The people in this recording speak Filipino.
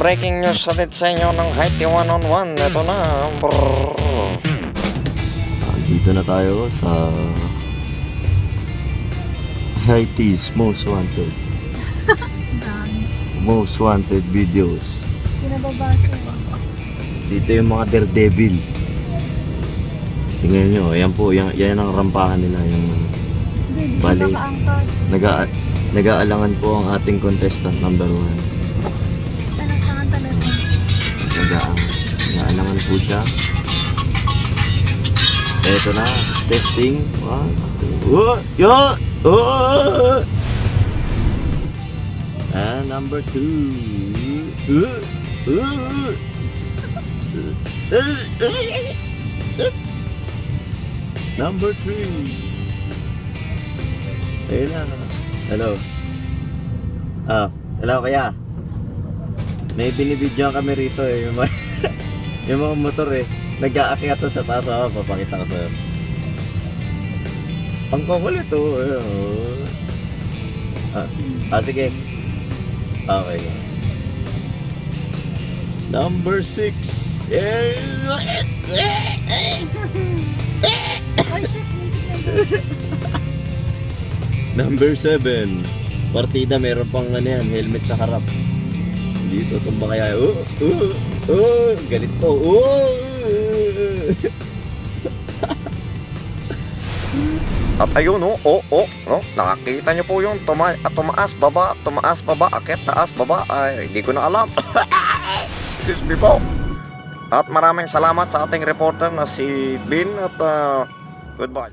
Breaking news sa sa inyo ng Haiti 1 on 1. Ito na. Brrr. Dito na tayo sa Haiti's Most Wanted. most Wanted videos. Pinababasa. Dito yung mga daredevil. Tingnan nyo, ayan po, yan, yan ang rampahan nila. Yung, bali, nag-aalangan po ang ating contestant number 1. Po siya. Eto na, testing. One, two, oh, yo! Oh! And number two. Uh, Number three. Ayun na. Hello. Ah, hello kaya. May binibidyoan kami rito eh. Yung mga, motor eh. Nag-aakyat sa taas ako. Papakita ko sa'yo. Ang kukulit oh. Ayun, oh. Ah, ah, sige. Okay. Number six. Eh. Number 7. Partida, meron pang ano yan, helmet sa harap. Dito, tumba kaya. Oh, oh, oh, galit po. Oh, At ayun, oh, oh, oh, oh, nakakita nyo po yung tuma at tumaas, baba, tumaas, baba, akit, taas, baba. Ay, hindi ko na alam. Excuse me po. At maraming salamat sa ating reporter na si Bin at ah, goodbye.